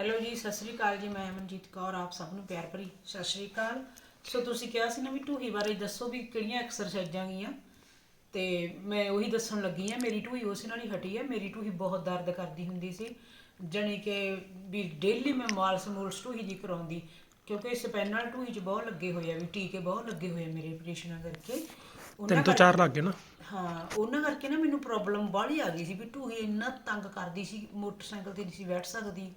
Hello ਜੀ, ਸਤਿ ਸ੍ਰੀ ਅਕਾਲ ਜੀ, ਮੈਂ ਮਨਜੀਤ ਕੌਰ, ਆਪ ਸਭ ਨੂੰ ਪਿਆਰ ਭਰੀ ਸਤਿ ਸ੍ਰੀ ਅਕਾਲ। ਸੋ ਤੁਸੀਂ ਕਿਹਾ ਸੀ ਨਾ ਵੀ ਢੂਹੀ ਬਾਰੇ ਦੱਸੋ ਵੀ ਕਿਹੜੀਆਂ ਐਕਸਰਸਾਈਜ਼ਾਂ ਗੀਆਂ। ਤੇ ਮੈਂ ਉਹੀ ਦੱਸਣ ਲੱਗੀ ਆ ਮੇਰੀ ਢੂਹੀ ਉਸ ਨਾਲ ਹੀ ਹਟੀ ਹੈ। ਮੇਰੀ ਢੂਹੀ ਬਹੁਤ ਦਰਦ ਕਰਦੀ ਹੁੰਦੀ ਸੀ, ਜਾਣੀ ਕਿ ਵੀ ਡੇਲੀ ਮੈਂ ਮਾਲਸ ਮੂਲਸ ਢੂਹੀ ਦੀ ਕਰਾਉਂਦੀ। ਕਿਉਂਕਿ ਸਪੈਨਲ ਢੂਹੀ 'ਚ ਬਹੁਤ ਲੱਗੇ ਹੋਏ ਆ, ਵੀ ਟੀਕੇ ਬਹੁਤ ਲੱਗੇ ਹੋਏ ਆ ਮੇਰੇ ਆਪਰੇਸ਼ਨਾਂ ਕਰਕੇ। ਤਿੰਨ ਤੋਂ ਚਾਰ ਲੱਗ ਗਏ ਨਾ। ਹਾਂ ਉਹਨਾਂ ਕਰਕੇ ਨਾ ਮੈਨੂੰ ਪ੍ਰੋਬਲਮ ਬਾਹਲੀ ਆ ਗਈ ਸੀ ਵੀ ਢੂਹੀ ਇੰਨਾ ਤੰਗ ਕਰਦੀ ਸੀ ਮੋਟਰਸਾਈਕਲ ਤੇ ਨਹੀਂ ਸੀ ਬੈਠ ਸਕਦੀ।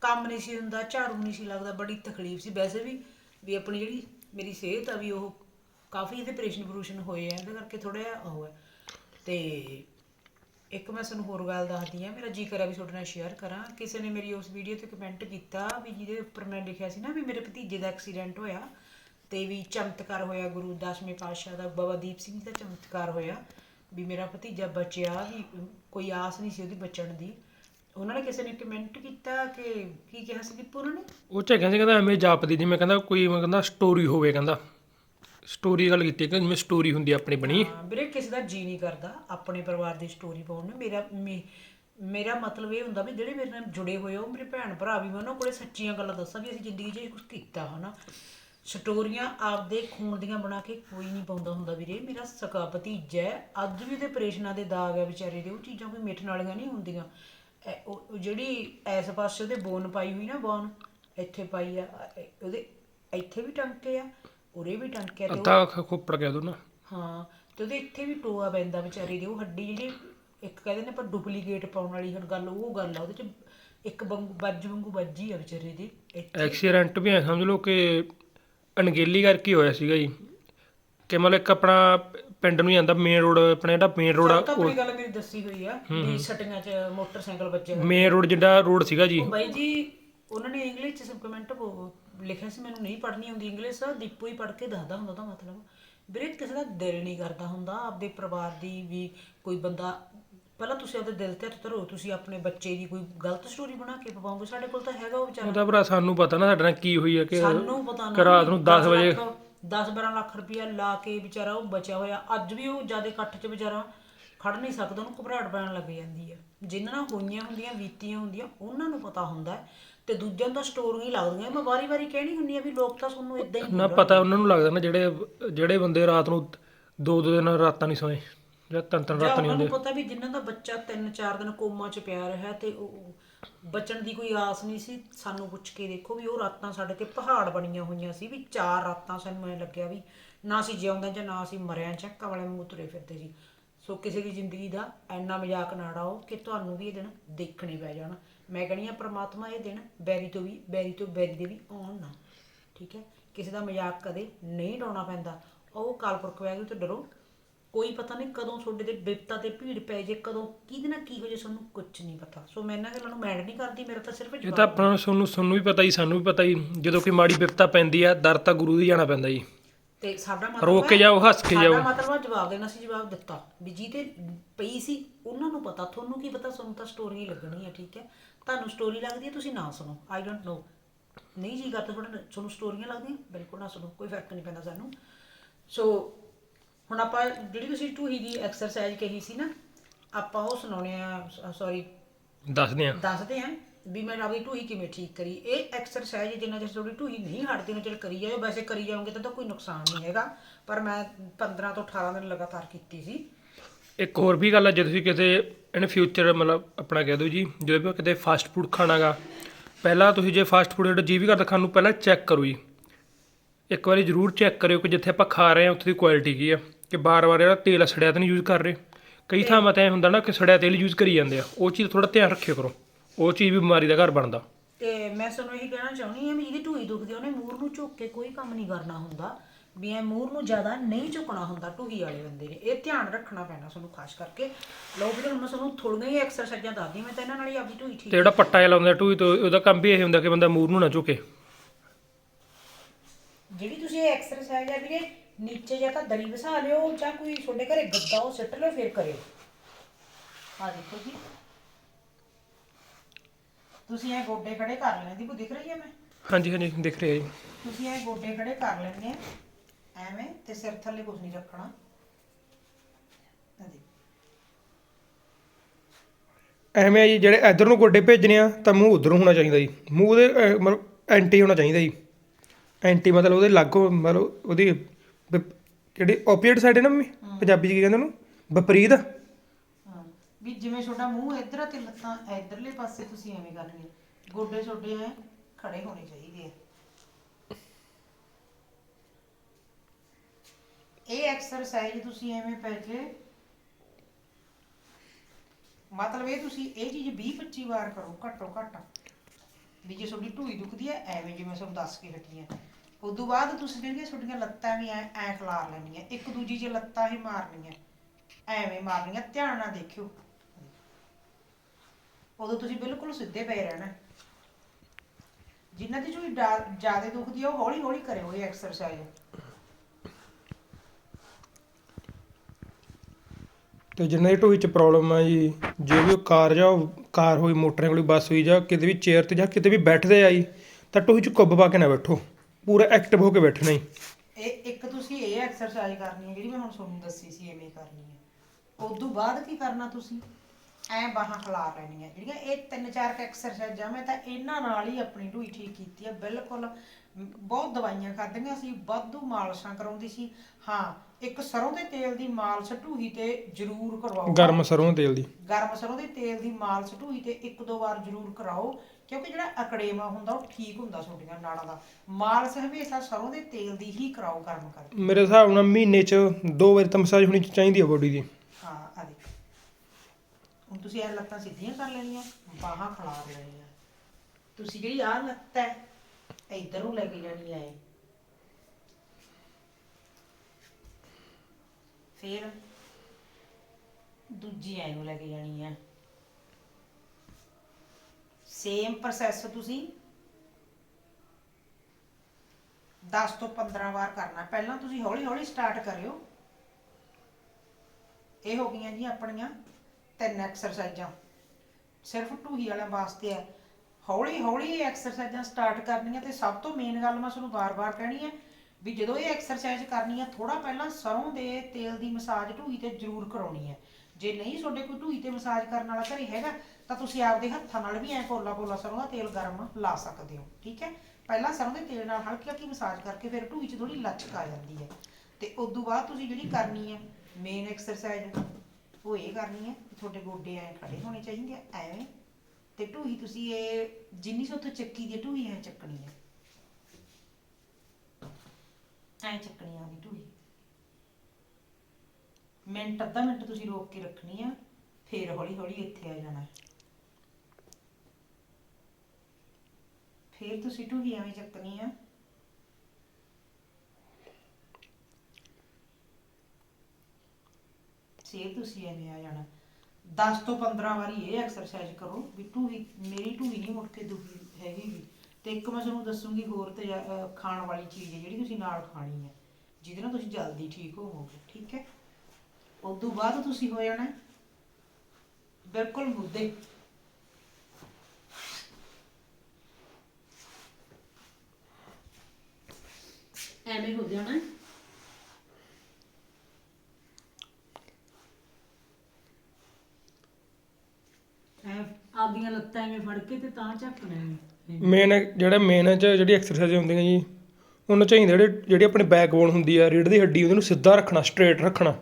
ਕੰਮ ਨਹੀਂ ਸੀ ਹੁੰਦਾ ਝਾੜੂ ਨਹੀਂ ਸੀ ਲੱਗਦਾ ਬੜੀ ਤਕਲੀਫ ਸੀ। ਵੈਸੇ ਵੀ ਵੀ ਆਪਣੀ ਜਿਹੜੀ ਮੇਰੀ ਸਿਹਤ ਆ ਵੀ ਉਹ ਕਾਫੀ ਇਹਦੇ ਆਪਰੇਸ਼ਨ ਪਰੂਸ਼ਨ ਹੋਏ ਆ ਇਹਦੇ ਕਰਕੇ ਥੋੜਾ ਜਿਹਾ ਉਹ ਹੈ। ਤੇ ਇੱਕ ਮੈਂ ਤੁਹਾਨੂੰ ਹੋਰ ਗੱਲ ਦੱਸਦੀ ਆ ਮੇਰਾ ਜੀ ਕਰਿਆ ਵੀ ਤੁਹਾਡੇ ਨਾਲ ਸ਼ੇਅਰ ਕਰਾਂ। ਕਿਸੇ ਨੇ ਮੇਰੀ ਉਸ ਵੀਡੀਓ ਤੇ ਕਮੈਂਟ ਕੀਤਾ ਵੀ ਜਿਹਦੇ ਉੱਪਰ ਮੈਂ ਲਿਖਿਆ ਸੀ ਨਾ ਵੀ ਮੇਰੇ ਭਤੀਜੇ ਦਾ ਐਕਸੀਡੈਂਟ ਹੋਇਆ। ਤੇ ਵੀ ਚਮਤਕਾਰ ਹੋਇਆ ਗੁਰੂ ਦਸਵੇਂ ਪਾਤਸ਼ਾਹ ਦਾ ਬਾਬਾ ਦੀਪ ਸਿੰਘ ਦਾ ਚਮਤਕਾਰ ਹੋਇਆ ਵੀ ਮੇਰਾ ਭਤੀਜਾ ਬਚਿਆ ਵੀ ਕੋਈ ਆਸ ਨਹੀਂ ਸੀ ਉਹਦੀ ਬਚਣ ਦੀ। ਉਹਨਾਂ ਨੇ ਕਿਸੇ ਨੇ ਕਮੈਂਟ ਕੀਤਾ ਕਿ ਕੀ ਕਿਹਾ ਸੀ ਦੀਪੂ ਉਹਨਾਂ ਨੇ? ਉਹ ਚ ਕਹਿੰਦੇ ਕਹਿੰਦਾ ਐਵੇਂ ਜਾਪਦੀ ਜਿਵੇਂ ਕਹਿੰਦਾ ਕੋਈ ਮੈਂ ਕਹਿੰਦਾ ਸਟੋਰੀ ਹੋਵੇ ਕਹਿੰਦਾ। ਸਟੋਰੀ ਗੱਲ ਕੀਤੀ ਕਿ ਜਿਵੇਂ ਸਟੋਰੀ ਹੁੰਦੀ ਆ ਆਪਣੀ ਬਣੀ। ਹਾਂ, ਵੀਰੇ ਕਿਸੇ ਦਾ ਜੀ ਨਹੀਂ ਕਰਦਾ ਆਪਣੇ ਪਰਿਵਾਰ ਦੀ ਸਟੋਰੀ ਪਾਉਣ ਨੂੰ। ਮੇਰਾ ਮੇ- ਮੇਰਾ ਮਤਲਬ ਇਹ ਹੁੰਦਾ ਵੀ ਜਿਹੜੇ ਮੇਰੇ ਨਾਲ ਜੁੜੇ ਹੋਏ ਆ ਉਹ ਮੇਰੇ ਭੈਣ ਭਰਾ ਵੀ ਮੈਂ ਉਹਨਾਂ ਕੋਲੇ ਸੱਚੀਆਂ ਗੱਲਾਂ ਦੱਸਾਂ ਵੀ ਅਸੀਂ ਜ਼ਿੰਦਗੀ 'ਚ ਇਹ ਕੁਝ ਕੀਤਾ ਹਨਾ। ਸਟੋਰੀਆਂ ਆਪਦੇ ਖੂਨ ਦੀਆਂ ਬਣਾ ਕੇ ਕੋਈ ਨਹੀਂ ਪਾਉਂਦਾ ਹੁੰਦਾ ਵੀਰੇ। ਮੇਰਾ ਸਕਾ ਭਤੀਜਾ ਹੈ। ਅੱਜ ਵੀ ਉਹਦੇ ਆਪਰੇਸ਼ਨਾਂ ਦੇ ਦਾਗ ਆ ਵਿਚਾਰੇ ਦੇ। ਉਹ ਚੀਜ਼ਾਂ ਕੋਈ ਮਿੱਠਣ ਵਾਲੀਆਂ ਨਹੀਂ ਹੁੰਦੀਆਂ। ਐ- ਉਹ ਉਹ ਜਿਹੜੀ ਐਸ ਪਾਸੇ ਉਹਦੇ ਬੋਨ ਪਾਈ ਹੋਈ ਨਾ ਬੋਨ ਇੱਥੇ ਪਾਈ ਆ ਅ- ਉਹਦੇ ਇੱਥੇ ਵੀ ਟੰਕੇ ਆ ਉਰੇ ਵੀ ਟੰਕੇ ਆ ਤੇ ਉਹ- ਅੱਧਾ ਖ- ਖੋਪੜ ਗਿਆ ਦੋ ਨਾ ਹਾਂ ਤੇ ਉਹਦੇ ਇੱਥੇ ਵੀ ਟੋਆ ਪੈਂਦਾ ਵਿਚਾਰੀ ਦੇ। ਉਹ ਹੱਡੀ ਜਿਹੜੀ ਇੱਕ ਕਹਿੰਦੇ ਨੇ ਪਰ ਡੁਪਲੀਕੇਟ ਪਾਉਣ ਵਾਲੀ ਹੁਣ ਗੱਲ ਉਹ ਗੱਲ ਆ। ਉਹਦੇ ਚ ਇੱਕ ਵਾਂਗੂ ਵੱਜ ਵਾਂਗੂ ਵੱਜੀ ਆ ਵਿਚਾਰੇ ਦੇ। ਇੱਥੇ ਐਕਸੀਡੈਂਟ ਵੀ ਐ ਸਮਝ ਲਓ ਕਿ ਅਣਗੇਲੀ ਕਰਕੇ ਹੋਇਆ ਸੀਗਾ ਜੀ। ਕਿ ਮਤਲਬ ਇੱਕ ਆਪਣਾ ਪਿੰਡ ਨੂੰ ਜਾਂਦਾ ਮੇਨ ਰੋਡ ਆਪਣਾ ਜਿਹੜਾ ਮੇਨ ਰੋਡ ਆ ਤਾਂ ਆਪਣੀ ਗੱਲ ਮੇਰੀ ਦੱਸੀ ਹੋਈ ਆ ਵੀ ਸਟੀਆਂ 'ਚ ਮੋਟਰਸਾਈਕਲ ਹੋਇਆ। ਮੇਨ ਰੋਡ ਜਿਹੜਾ ਰੋਡ ਸੀਗਾ ਜੀ। ਬਾਈ ਜੀ ਉਹਨਾਂ ਨੇ ਇੰਗਲਿਸ਼ 'ਚ ਕਮੈਂਟ ਲਿਖਿਆ ਸੀ ਮੈਨੂੰ ਨਹੀਂ ਪੜ੍ਹਨੀ ਆਉਂਦੀ ਇੰਗਲਿਸ਼ ਦੀਪੂ ਹੀ ਪੜ੍ਹ ਕੇ ਦੱਸਦਾ ਹੁੰਦਾ ਤਾਂ ਮਤਲਬ। ਵੀਰੇ ਕਿਸੇ ਦਾ ਦਿਲ ਨਹੀਂ ਕਰਦਾ ਹੁੰਦਾ ਆਪਦੇ ਪਰਿਵਾਰ ਦੀ ਵੀ ਕੋਈ ਬੰਦਾ ਪਹਿਲਾਂ ਤੁਸੀਂ ਆਪਦੇ ਦਿਲ ਤੇ ਹੱਥ ਧਰੋ ਤੁਸੀਂ ਆਪਣੇ ਬੱਚੇ ਦੀ ਕੋਈ ਗਲਤ ਸਟੋਰੀ ਬਣਾ ਕੇ ਪਵਾਓਗੇ? ਸਾਡੇ ਕੋਲ ਤਾਂ ਹੈਗਾ ਉਹ ਵਿਚਾਰਾ। ਉਹਦਾ ਭਰਾ ਸਾਨੂੰ ਪਤਾ ਨਾ ਸਾਡੇ ਨਾਲ ਕੀ ਹੋਈ ਹੈ ਕਿ ਸਾਨੂੰ ਪਤਾ ਨਾ ਕਿ ਰਾਤ ਨੂੰ 10 ਵਜੇ 10 12 ਲੱਖ ਰੁਪਇਆ ਲਾ ਕੇ ਵਿਚਾਰਾ ਉਹ ਬਚਿਆ ਹੋਇਆ। ਅੱਜ ਵੀ ਉਹ ਜ਼ਿਆਦਾ ਇਕੱਠ 'ਚ ਵਿਚਾਰਾ ਖੜ ਨਹੀਂ ਸਕਦਾ ਉਹਨੂੰ ਘਬਰਾਹਟ ਪੈਣ ਲੱਗ ਜਾਂਦੀ ਹੈ ਜਿਨ੍ਹਾਂ ਨਾਲ ਹੋਈਆਂ ਹੁੰਦੀਆਂ ਬੀਤੀਆਂ ਹੁੰਦੀਆਂ ਉਹਨਾਂ ਨੂੰ ਪਤਾ ਹੁੰਦਾ ਹੈ। ਤੇ ਦੂਜਿਆਂ ਤਾਂ ਸਟੋਰੀਆਂ ਹੀ ਲੱਗਦੀਆਂ। ਮੈਂ ਵਾਰੀ-ਵਾਰੀ ਕਹਿਣੀ ਹੁੰਦੀ ਆ ਵੀ ਲੋਕ ਤਾਂ ਤੁਹਾਨੂੰ ਇਦਾਂ ਹੀ ਨਾ ਪਤਾ ਉਹਨਾਂ ਨੂੰ ਲੱਗਦਾ ਨਾ ਜਿਹੜੇ ਜਿਹੜੇ ਬੰਦੇ ਰਾਤ ਨੂੰ ਦੋ ਦੋ ਦਿਨ ਰਾਤਾਂ ਨਹੀਂ ਸੋਏ। ਜਾਂ ਤਿੰਨ ਤਿੰਨ ਜਾਂ ਰਾਤਾਂ ਨਹੀਂ ਉਹਨਾਂ ਹੁੰਦੇ। ਨੂੰ ਪਤਾ ਵੀ ਜਿਨ੍ਹਾਂ ਦਾ ਬੱਚਾ 3-4 ਦਿਨ ਕੋਮਾ 'ਚ ਪਿਆ ਰਿਹਾ ਤੇ ਉਹ ਬਚਣ ਦੀ ਕੋਈ ਆਸ ਨਹੀਂ ਸੀ ਸਾਨੂੰ ਪੁੱਛ ਕੇ ਦੇਖੋ ਵੀ ਉਹ ਰਾਤਾਂ ਸਾਡੇ ਤੇ ਪਹਾੜ ਬਣੀਆਂ ਹੋਈਆਂ ਸੀ ਵੀ ਚਾਰ ਰਾਤਾਂ ਸਾਨੂੰ ਐ ਲੱਗਿਆ ਵੀ ਨਾ ਸੀ ਜਿਉਂਦੇ ਜਾਂ ਨਾ ਸੀ ਮਰਿਆਂ ਚੱਕਾ ਵਾਲੇ ਮੂੰਹ ਤੁਰੇ ਫਿਰਦੇ ਸੀ। ਸੋ ਕਿਸੇ ਦੀ ਜ਼ਿੰਦਗੀ ਦਾ ਐਨਾ ਮਜ਼ਾਕ ਨਾ ਉਡਾਓ ਕਿ ਤੁਹਾਨੂੰ ਵੀ ਇਹ ਦਿਨ ਦੇਖਣੇ ਪੈ ਜਾਣ। ਮੈਂ ਕਹਿੰਦੀ ਆ ਪ੍ਰਮਾਤਮਾ ਇਹ ਦਿਨ ਬੈਰੀ ਤੋਂ ਵੀ ਬੈਰੀ ਤੋਂ ਬੈਰੀ ਦੇ ਵੀ ਆਉਣ ਨਾ। ਠੀਕ ਹੈ? ਕਿਸੇ ਦਾ ਮਜ਼ਾਕ ਕਦੇ ਨਹੀਂ ਡਾਉਣਾ ਪੈਂਦਾ। ਉਹ ਕਾਲਪੁਰਖ ਵੈਗਰੂ ਤੋਂ ਡਰੋ। ਕੋਈ ਪਤਾ ਨਹੀਂ ਕਦੋਂ ਤੁਹਾਡੇ ਤੇ ਬਿਪਤਾ ਤੇ ਭੀੜ ਪੈ ਜੇ ਕਦੋਂ ਕਿਹਦੇ ਨਾਲ ਕੀ ਹੋ ਜੇ ਤੁਹਾਨੂੰ ਕੁਝ ਨਹੀਂ ਪਤਾ। ਸੋ ਮੈਂ ਇਹਨਾਂ ਗੱਲਾਂ ਨੂੰ ਮੈਡ ਨਹੀਂ ਕਰਦੀ ਮੇਰਾ ਤਾਂ ਸਿਰਫ ਇਹ ਤਾਂ ਆਪਣਾ ਸਾਨੂੰ ਸਾਨੂੰ ਵੀ ਪਤਾ ਹੀ ਸਾਨੂੰ ਵੀ ਪਤਾ ਹੀ ਜਦੋਂ ਕੋਈ ਮਾੜੀ ਵਿਪਤਾ ਪੈਂਦੀ ਆ ਦਰ ਤਾਂ ਗੁਰੂ ਦੀ ਜਾਣਾ ਪੈਂਦਾ ਜੀ। ਤੇ ਸਾਡਾ ਮਤਲਬ ਰੋਕ ਕੇ ਜਾਓ ਹੱਸ ਕੇ ਜਾਓ। ਸਾਡਾ ਮਤਲਬ ਜਵਾਬ ਦੇਣਾ ਸੀ ਜਵਾਬ ਦਿੱਤਾ। ਵੀ ਜੀ ਤੇ ਪਈ ਸੀ ਉਹਨਾਂ ਨੂੰ ਪਤਾ ਤੁਹਾਨੂੰ ਕੀ ਪਤਾ ਤੁਹਾਨੂੰ ਤਾਂ ਸਟੋਰੀ ਲੱਗਣੀ ਹੈ ਠੀਕ ਹੈ? ਤੁਹਾਨੂੰ ਸਟੋਰੀ ਲੱਗਦੀ ਹੈ ਤੁਸੀਂ ਨਾ ਸੁਣੋ। ਆਈ ਡੋਂਟ ਨੋ ਨਹੀਂ ਜੀ ਕਰਦਾ ਤੁਹਾਡਾ ਤੁਹਾਨੂੰ ਸਟੋਰੀਆਂ ਲੱਗਦੀਆਂ? ਬਿਲਕੁਲ ਨਾ ਸੁਣੋ ਕੋਈ ਫ਼ਰਕ ਨਹੀਂ ਪੈਂਦਾ ਸਾਨੂੰ। ਸੋ ਹੁਣ ਆਪਾਂ ਜਿਹੜੀ ਤੁਸੀਂ ਟੂਹੀ ਦੀ ਐਕਸਰਸਾਈਜ਼ ਕਹੀ ਸੀ ਨਾ ਆਪਾਂ ਉਹ ਸੁਣਾਉਣੇ ਆ ਸੌਰੀ ਦੱਸਦੇ ਆ ਦੱਸਦੇ ਆ ਵੀ ਮੈਂ ਆਪਣੀ ਢੂਹੀ ਕਿਵੇਂ ਠੀਕ ਕਰੀ। ਇਹ ਐਕਸਰਸਾਈਜ਼ ਜਿੰਨਾ ਚਿਰ ਤੁਹਾਡੀ ਢੂਹੀ ਨਹੀਂ ਹਟਦੀ ਉਹਨਾਂ ਚਿਰ ਕਰੀ ਜਾਓ ਵੈਸੇ ਕਰੀ ਜਾਓਗੇ ਤਾਂ ਤਾਂ ਕੋਈ ਨੁਕਸਾਨ ਨਹੀਂ ਹੈਗਾ ਪਰ ਮੈਂ 15 ਤੋਂ 18 ਦਿਨ ਲਗਾਤਾਰ ਕੀਤੀ ਸੀ। ਇੱਕ ਹੋਰ ਵੀ ਗੱਲ ਆ ਜੇ ਤੁਸੀਂ ਕਿਤੇ ਇਨ ਫਿਊਚਰ ਮਤਲਬ ਆਪਣਾ ਕਹਿ ਦਿਓ ਜੀ ਜਦੋਂ ਵੀ ਕਿਤੇ ਫਾਸਟ ਫੂਡ ਖਾਣਾਗਾ ਪਹਿਲਾਂ ਤੁਸੀਂ ਜੇ ਫਾਸਟ ਫੂਡ ਜਿਹੜਾ ਜੀ ਵੀ ਕਰਦਾ ਖਾਣ ਨੂੰ ਪਹਿਲਾਂ ਚੈੱਕ ਕਰੋ ਜੀ। ਇੱਕ ਵਾਰੀ ਜ਼ਰੂਰ ਚੈੱਕ ਕਰਿਓ ਕਿ ਜਿੱਥੇ ਆਪਾਂ ਖਾ ਰਹੇ ਹਾਂ ਉੱਥੇ ਦੀ ਕੁਆਲਿਟੀ ਕੀ ਆ। ਕਿ ਬਾਰ-ਬਾਰ ਇਹਦਾ ਤੇਲ ਸੜਿਆ ਤਾਂ ਨਹੀਂ ਯੂਜ਼ ਕਰ ਰਹੇ। ਕਈ ਥਾਵਾਂ ਤੇ ਐਂ ਹੁੰਦਾ ਨਾ ਕਿ ਸੜਿਆ ਤੇਲ ਯੂਜ਼ ਕਰੀ ਜਾਂਦੇ ਆ। ਉਹ ਚੀਜ਼ ਥੋੜਾ ਧਿਆਨ ਰੱਖਿਆ ਕਰੋ। ਉਹ ਚੀਜ਼ ਵੀ ਬਿਮਾਰੀ ਦਾ ਘਰ ਬਣਦਾ। ਤੇ ਮੈਂ ਤੁਹਾਨੂੰ ਇਹੀ ਕਹਿਣਾ ਚਾਹੁੰਦੀ ਹਾਂ ਵੀ ਜਿਹਦੀ ਢੂਹੀ ਦੁਖਦੀ ਆ, ਉਹਨੇ ਮੂਰ ਨੂੰ ਝੁੱਕ ਕੇ ਕੋਈ ਕੰਮ ਨਹੀਂ ਕਰਨਾ ਹੁੰਦਾ। ਵੀ ਐ ਮੂਰ ਨੂੰ ਜ਼ਿਆਦਾ ਨਹੀਂ ਝੁਕਣਾ ਹੁੰਦਾ ਢੂਹੀ ਵਾਲੇ ਬੰਦੇ ਨੇ। ਇਹ ਧਿਆਨ ਰੱਖਣਾ ਪੈਣਾ ਤੁਹਾਨੂੰ ਖਾਸ ਕਰਕੇ। ਲੋ ਵੀ ਹੁਣ ਮੈਂ ਤੁਹਾਨੂੰ ਥੋੜੀਆਂ ਹੀ ਐਕਸਰਸਾਈਜ਼ਾਂ ਦੱਸਦੀ ਮੈਂ ਤਾਂ ਇਹਨਾਂ ਨਾਲ ਹੀ ਆਪਦੀ ਢੂਹੀ ਠੀਕ ਤੇ ਜਿਹੜਾ ਪੱਟਾ ਜਿਹਾ ਲਾਉਂਦਾ ਟੂਈ ਤੋਂ ਉਹਦਾ ਕੰਮ ਵੀ ਇਹ ਹੁੰਦਾ ਕਿ ਬੰਦਾ ਮੂਰ ਨੂੰ ਨਾ ਝੁਕੇ। ਜਿਹੜੀ ਤੁਸੀਂ ਇਹ ਐਕਸਰਸਾਈਜ਼ ਆ ਵੀਰੇ ਨੀਚੇ ਜਾਂ ਤਾਂ ਦਰੀ ਵਸਾ ਲਿਓ ਜਾਂ ਕੋਈ ਤੁਹਾਡੇ ਘਰੇ ਗੱਦਾ ਉਹ ਸਿੱਟ ਲਿਓ ਫਿਰ ਕਰਿਓ। ਆ ਦੇਖੋ ਜੀ। ਤੁਸੀਂ ਇਹ ਗੋਡੇ ਖੜੇ ਕਰ ਲੈਣੇ ਦੀ ਕੋਈ ਦਿਖ ਰਹੀ ਹੈ ਮੈਂ? ਹਾਂਜੀ ਹਾਂਜੀ ਦਿਖ ਰਿਹਾ ਜੀ। ਤੁਸੀਂ ਇਹ ਗੋਡੇ ਖੜੇ ਕਰ ਲੈਣੇ ਆ ਐਵੇਂ ਤੇ ਸਿਰ ਥੱਲੇ ਕੁਝ ਨਹੀਂ ਰੱਖਣਾ। ਐਵੇਂ ਆ ਜੀ ਜਿਹੜੇ ਇੱਧਰ ਨੂੰ ਗੋਡੇ ਭੇਜਣੇ ਆ ਤਾਂ ਮੂੰਹ ਉਧਰ ਨੂੰ ਹੋਣਾ ਚਾਹੀਦਾ ਜੀ। ਮੂੰਹ ਦੇ ਐਂਟੀ ਹੋਣਾ ਚਾਹੀਦਾ ਜੀ। ਐਂਟੀ ਮਤਲਬ ਉਹਦੇ ਲੱਗ ਮਤਲਬ ਉਹਦੀ ਵਿਪ- ਜਿਹੜੀ ਓਪੀਟ ਸਾਈਡ ਹੈ ਨਾ ਮੰਮੀ? ਪੰਜਾਬੀ ਚ ਕੀ ਕਹਿੰਦੇ ਉਹਨੂੰ? ਵਿਪਰੀਤ। ਹਾਂ। ਵੀ ਜਿਵੇਂ ਤੁਹਾਡਾ ਮੂੰਹ ਇੱਧਰ ਆ ਤੇ ਲੱਤਾਂ ਇੱਧਰਲੇ ਪਾਸੇ ਤੁਸੀਂ ਐਵੇਂ ਕਰਨੀ ਹੈ ਗੋਡੇ ਤੁਹਾਡੇ ਐ ਖੜੇ ਹੋਣੇ ਚਾਹੀਦੇ ਆ। ਇਹ ਐਕਸਰਸਾਈਜ਼ ਤੁਸੀਂ ਐਵੇਂ ਪੈ ਕੇ ਮਤਲਬ ਇਹ ਤੁਸੀਂ ਇਹ ਚੀਜ਼ 20 25 ਵਾਰ ਕਰੋ ਘੱਟੋ ਘੱਟ। ਵੀ ਜੇ ਤੁਹਾਡੀ ਢੂਈ ਦੁਖਦੀ ਹੈ ਐਵੇਂ ਜਿਵੇਂ ਤੁਹਾਨੂੰ ਦੱਸ ਕੇ ਹਟੀ ਹੈ ਉਦੋਂ ਬਾਅਦ ਤੁਸੀਂ ਜਿਹੜੀਆਂ ਤੁਹਾਡੀਆਂ ਲੱਤਾਂ ਵੀ ਐ ਐ ਖਿਲਾਰ ਲੈਣੀਆਂ, ਇੱਕ ਦੂਜੀ 'ਚ ਲੱਤਾਂ ਹੀ ਮਾਰਨੀਆਂ, ਐਵੇਂ ਮਾਰਨੀਆਂ, ਧਿਆਨ ਨਾਲ ਦੇਖਿਓ। ਉਦੋਂ ਤੁਸੀਂ ਬਿਲਕੁਲ ਸਿੱਧੇ ਪਏ ਰਹਿਣਾ। ਜਿਨ੍ਹਾਂ ਦੀ ਢੂਈ ਜ਼ਿਆਦਾ ਦੁਖਦੀ ਹੈ ਉਹ ਹੌਲੀ ਹੌਲੀ ਕਰਿਓ ਇਹ ਐਕਸਰਸਾਈਜ਼ ਤੇ ਜਿੰਨਾਂ ਦੀ ਪ੍ਰੋਬਲਮ ਆ ਜੀ, ਜੇ ਵੀ ਉਹ ਕਾਰ ਜਾਂ ਕਾਰ ਹੋਈ ਮੋਟਰਾਂ ਕੋਲ ਬੱਸ ਹੋਈ ਜਾਂ ਕਿਤੇ ਵੀ ਚੇਅਰ ਤੇ ਜਾਂ ਕਿਤੇ ਵੀ ਬੈਠਦੇ ਆ ਤਾਂ ਢੋਈ ਚ ਕੁੱਬ ਪਾ ਕੇ ਨਾ ਬੈਠੋ। ਪੂਰਾ ਐਕਟਿਵ ਹੋ ਕੇ ਬੈਠਣਾ ਜੀ ਇਹ ਇੱਕ ਤੁਸੀਂ ਇਹ ਐਕਸਰਸਾਈਜ਼ ਕਰਨੀ ਹੈ ਜਿਹੜੀ ਮੈਂ ਹੁਣ ਤੁਹਾਨੂੰ ਦੱਸੀ ਸੀ ਐਵੇਂ ਕਰਨੀ ਹੈ। ਉਸ ਤੋਂ ਬਾਅਦ ਕੀ ਕਰਨਾ ਤੁਸੀਂ? ਐ ਬਾਹਾਂ ਖਿਲਾਰ ਲੈਣੀਆਂ। ਜਿਹੜੀਆਂ ਇਹ ਤਿੰਨ ਚਾਰ ਕ ਐਕਸਰਸਾਈਜ਼ਾਂ ਮੈਂ ਤਾਂ ਇਹਨਾਂ ਨਾਲ ਹੀ ਆਪਣੀ ਢੂਈ ਠੀਕ ਕੀਤੀ ਹੈ ਬਿਲਕੁਲ ਬਹੁਤ ਦਵਾਈਆਂ ਖਾਧੀਆਂ ਸੀ ਵਾਧੂ ਮਾਲਸ਼ਾਂ ਕਰਾਉਂਦੀ ਸੀ। ਹਾਂ ਇੱਕ ਸਰੋਂ ਦੇ ਤੇਲ ਦੀ ਮਾਲਸ਼ ਢੂਹੀ ਤੇ ਜ਼ਰੂਰ ਕਰਵਾਓ। ਗਰਮ ਸਰੋਂ ਦੇ ਤੇਲ ਦੀ। ਗਰਮ ਸਰੋਂ ਦੇ ਤੇਲ ਦੀ ਮਾਲਸ਼ ਢੂਹੀ ਤੇ ਇੱਕ ਦੋ ਵਾਰ ਜ਼ਰੂਰ ਕਰਾਓ। ਕਿਉਂਕਿ ਜਿਹੜਾ ਅਕੜੇਮਾ ਹੁੰਦਾ ਉਹ ਠੀਕ ਹੁੰਦਾ ਤੁਹਾਡੀਆਂ ਨਾੜਾਂ ਦਾ। ਮਾਲਸ਼ ਹਮੇਸ਼ਾ ਸਰੋਂ ਦੇ ਤੇਲ ਦੀ ਹੀ ਕਰਾਓ ਗਰਮ ਕਰਕੇ। ਮੇਰੇ ਹਿਸਾਬ ਨਾਲ ਮਹੀਨੇ ਚ ਦੋ ਵਾਰ ਤਾਂ ਮਸਾਜ ਹੋਣੀ ਚਾਹੀਦੀ ਆ ਬੋਡੀ ਦੀ। ਹਾਂ ਆ ਦੇਖ। ਹੁਣ ਤੁਸੀਂ ਇਹ ਲੱਤਾਂ ਸਿੱਧੀਆਂ ਕਰ ਲੈਣੀਆਂ ਬਾਹਾਂ ਖਿਲਾਰ ਲੈਣੀਆਂ। ਤੁਸੀਂ ਜਿਹੜੀ ਆਹ ਲੱਤ ਹੈ ਇੱਧਰ ਨੂੰ ਲੈ ਕੇ ਜਾਣੀ ਹੈ ਫਿਰ ਦੂਜੀ ਐ ਨੂੰ ਲੈ ਕੇ ਜਾਣੀ ਹੈ ਸੇਮ ਪ੍ਰੋਸੈਸ ਤੁਸੀਂ। 10 ਤੋਂ 15 ਵਾਰ ਕਰਨਾ। ਪਹਿਲਾਂ ਤੁਸੀਂ ਹੌਲੀ ਹੌਲੀ ਸਟਾਰਟ ਕਰਿਓ। ਇਹ ਹੋ ਗਈਆਂ ਜੀ ਆਪਣੀਆਂ ਤਿੰਨ ਐਕਸਰਸਾਈਜ਼ਾਂ ਸਿਰਫ ਟੂਹੀ ਵਾਲਿਆਂ ਵਾਸਤੇ ਹੈ। ਹੌਲੀ ਹੌਲੀ ਇਹ ਐਕਸਰਸਾਈਜ਼ਾਂ ਸਟਾਰਟ ਕਰਨੀਆਂ ਤੇ ਸਭ ਤੋਂ ਮੇਨ ਗੱਲ ਮੈਂ ਤੁਹਾਨੂੰ ਬਾਰ-ਬਾਰ ਕਹਿਣੀ ਹੈ ਵੀ ਜਦੋਂ ਇਹ ਐਕਸਰਸਾਈਜ਼ ਕਰਨੀ ਹੈ ਥੋੜਾ ਪਹਿਲਾਂ ਸਰੋਂ ਦੇ ਤੇਲ ਦੀ ਮਸਾਜ ਢੂਹੀ ਤੇ ਜ਼ਰੂਰ ਕਰਾਉਣੀ ਹੈ। ਜੇ ਨਹੀਂ ਤੁਹਾਡੇ ਕੋਈ ਢੂਈ ਤੇ ਮਸਾਜ ਕਰਨ ਵਾਲਾ ਘਰੇ ਹੈਗਾ, ਤਾਂ ਤੁਸੀਂ ਆਪਦੇ ਹੱਥਾਂ ਨਾਲ ਵੀ ਐ ਪੋਲਾ ਪੋਲਾ ਸਰੋਂ ਦਾ ਤੇਲ ਗਰਮ ਲਾ ਸਕਦੇ ਹੋ, ਠੀਕ ਹੈ? ਪਹਿਲਾਂ ਸਰੋਂ ਦੇ ਤੇਲ ਨਾਲ ਹਲਕੀ ਹਲਕੀ ਮਸਾਜ ਕਰਕੇ ਫਿਰ ਢੂਈ 'ਚ ਥੋੜੀ ਲਚਕ ਆ ਜਾਂਦੀ ਹੈ। ਤੇ ਉਸ ਤੋਂ ਬਾਅਦ ਤੁਸੀਂ ਜਿਹੜੀ ਕਰਨੀ ਹੈ ਮੇਨ ਐਕਸਰਸਾਈਜ਼ ਉਹ ਇਹ ਕਰਨੀ ਹੈ ਤੁਹਾਡੇ ਗੋਡੇ ਐ ਖੜੇ ਹੋਣੇ ਚਾਹੀਦੇ ਆ, ਐਵੇਂ। ਤੇ ਢੂਹੀ ਤੁਸੀਂ ਇਹ ਜਿੰਨੀ ਸੋ ਤੋਂ ਚੱਕੀ ਦੀ ਢੂਹੀ ਐ ਚੱਕਣੀ ਹੈ। ਐ ਚੱਕਣੀ ਆ ਦੀ ਢੂਹੀ। ਮਿੰਟ, ਅੱਧਾ ਮਿੰਟ ਤੁਸੀਂ ਰੋਕ ਕੇ ਰੱਖਣੀ ਆ, ਫੇਰ ਹੌਲੀ ਹੌਲੀ ਇੱਥੇ ਆ ਜਾਣਾ। ਫੇਰ ਤੁਸੀਂ ਢੂਹੀ ਐਵੇਂ ਚੱਕਣੀ ਆ ਫੇਰ ਤੁਸੀਂ ਐਵੇਂ ਆ ਜਾਣਾ। 10 ਤੋਂ 15 ਵਾਰੀ ਇਹ ਐਕਸਰਸਾਈਜ਼ ਕਰੋ ਵੀ ਢੂਹੀ ਮੇਰੀ ਢੂਹੀ ਨਹੀਂ ਮੁੜ ਕੇ ਦੁਖੀ ਹੈਗੀ ਤੇ ਇੱਕ ਮੈਂ ਤੁਹਾਨੂੰ ਦੱਸੂਗੀ ਹੋਰ ਤੇ ਖਾਣ ਵਾਲੀ ਚੀਜ਼ ਹੈ ਜਿਹੜੀ ਤੁਸੀਂ ਨਾਲ ਖਾਣੀ ਹੈ, ਜਿਹਦੇ ਨਾਲ ਤੁਸੀਂ ਜਲਦੀ ਠੀਕ ਹੋਵੋਗੇ, ਠੀਕ ਹੈ? ਉਸ ਬਾਅਦ ਤੁਸੀਂ ਹੋ ਜਾਣਾ ਬਿਲਕੁਲ ਮੁੱਦੇ। ਐਵੇਂ ਹੋ ਜਾਣਾ ਐ ਆਪਦੀਆਂ ਲੱਤਾਂ ਐਵੇਂ ਫੜ ਕੇ ਤੇ ਤਾਂ ਝੱਕਣਾ ਐਵੇਂ ਮੇਨ ਜਿਹੜਾ ਮੇਨ ਚ ਜਿਹੜੀ ਐਕਸਰਸਾਈਜ਼ ਹੁੰਦੀਆਂ ਜੀ, ਉਹਨਾਂ ਚਾਹੀਦਾ ਜਿਹੜੇ ਜਿਹੜੀ ਆਪਣੀ ਬੈਕਬੋਨ ਹੁੰਦੀ ਆ ਰੀੜ ਦੀ ਹੱਡੀ ਉਹਨੂੰ ਸਿੱਧਾ ਰੱਖਣਾ ਸਟ੍ਰੇਟ ਰੱਖਣਾ।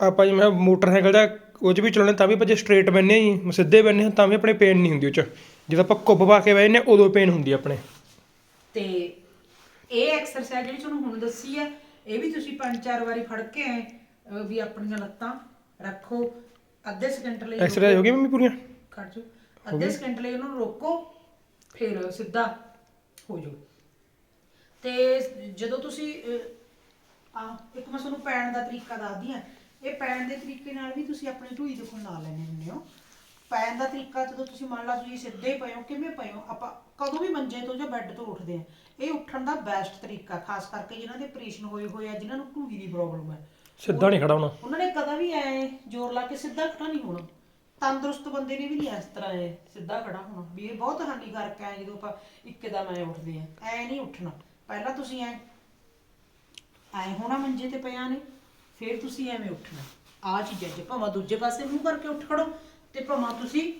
ਆਪਾਂ ਜਿਵੇਂ ਮੋਟਰਸਾਈਕਲ ਦਾ ਉਹ 'ਚ ਵੀ ਚਲਾਉਣੇ ਤਾਂ ਵੀ ਆਪਾਂ ਜੇ ਸਟ੍ਰੇਟ ਬੈਠੇ ਜੀ ਸਿੱਧੇ ਹਾਂ ਤਾਂ ਵੀ ਆਪਣੇ ਪੇਨ ਨਹੀਂ ਹੁੰਦੀ ਉਹ 'ਚ। ਜਦੋਂ ਆਪਾਂ ਕੁੱਬ ਪਾ ਕੇ ਬੈਠੇ ਹਾਂ ਉਦੋਂ ਪੇਨ ਹੁੰਦੀ ਆਪਣੇ। ਤੇ ਇਹ ਐਕਸਰਸਾਈਜ਼ ਜਿਹੜੀ ਤੁਹਾਨੂੰ ਹੁਣ ਦੱਸੀ ਹੈ ਇਹ ਵੀ ਤੁਸੀਂ ਪੰਜ ਚਾਰ ਵਾਰੀ ਫੜ ਕੇ ਐ ਅਹ ਵੀ ਆਪਣੀਆਂ ਲੱਤਾਂ ਰੱਖੋ ਅੱਧੇ ਸਕਿੰਟ ਲਈ ਐਕਸਰਸਾਈਜ਼ ਹੋ ਗਈ ਮੰਮੀ ਪੂਰੀਆਂ? ਖੜ ਜਾਓ। ਅੱਧੇ ਸਕਿੰਟ ਲਈ ਉਹਨੂੰ ਰੋਕੋ ਫਿਰ ਸਿੱਧਾ ਹੋ ਜਾਓ। ਤੇ ਜਦੋਂ ਤੁਸੀਂ ਅਹ, ਆ ਇੱਕ ਮੈਂ ਤੁਹਾਨੂੰ ਪੈਣ ਦਾ ਤਰੀਕਾ ਦੱਸਦੀ ਆ ਇਹ ਪੈਣ ਦੇ ਤਰੀਕੇ ਨਾਲ ਵੀ ਤੁਸੀਂ ਆਪਣੀ ਢੂਈ ਦੁਖਣ ਲਾ ਲੈਣੇ ਹੁੰਦੇ ਹੋ। ਪੈਣ ਦਾ ਤਰੀਕਾ ਜਦੋਂ ਤੁਸੀਂ ਮੰਨ ਲਾ ਤੁਸੀਂ ਸਿੱਧੇ ਪਏ ਹੋ ਕਿਵੇਂ ਪਏ ਹੋ ਆਪਾਂ ਕਦੋਂ ਵੀ ਮੰਜੇ ਤੋਂ ਜਾਂ ਬੈੱਡ ਤੋਂ ਉੱਠਦੇ ਆ ਇਹ ਉੱਠਣ ਦਾ ਬੈਸਟ ਤਰੀਕਾ ਖਾਸ ਕਰਕੇ ਜਿਨ੍ਹਾਂ ਦੇ ਆਪਰੇਸ਼ਨ ਹੋਏ ਹੋਏ ਆ ਜਿਨ੍ਹਾਂ ਨੂੰ ਢੂਈ ਦੀ ਪ੍ਰੋਬਲਮ ਹੈ। ਸਿੱਧਾ ਨਹੀਂ ਖੜਾ ਹੋਣਾ। ਉਹਨਾਂ ਨੇ ਕਦਾ ਵੀ ਐ ਜ਼ੋਰ ਲਾ ਕੇ ਸਿੱਧਾ ਖੜਾ ਨਹੀਂ ਹੋਣਾ। ਤੰਦਰੁਸਤ ਬੰਦੇ ਨੇ ਵੀ ਨਹੀਂ ਇਸ ਤਰ੍ਹਾਂ ਐ ਸਿੱਧਾ ਖੜਾ ਹੋਣਾ। ਵੀ ਇਹ ਬਹੁਤ ਹਾਨੀਕਾਰਕ ਹੈ ਜਦੋਂ ਆਪਾਂ ਇੱਕਦਮ ਐ ਉੱਠਦੇ ਆ ਐ ਨਹੀਂ ਉੱਠਣਾ। ਪਹਿਲਾਂ ਤੁਸੀਂ ਐ ਐ ਹੋਣਾ ਮੰਜੇ ਤੇ ਪਿਆ ਨੇ। ਫਿਰ ਤੁਸੀਂ ਐਵੇਂ ਉੱਠਣਾ। ਆ ਚੀਜ਼ਾਂ ਜੇ ਭਾਵੇਂ ਦੂਜੇ ਪਾਸੇ ਮੂੰਹ ਕਰਕੇ ਉੱਠ ਖੜੋ ਤੇ ਭਾਵੇਂ ਤੁਸੀਂ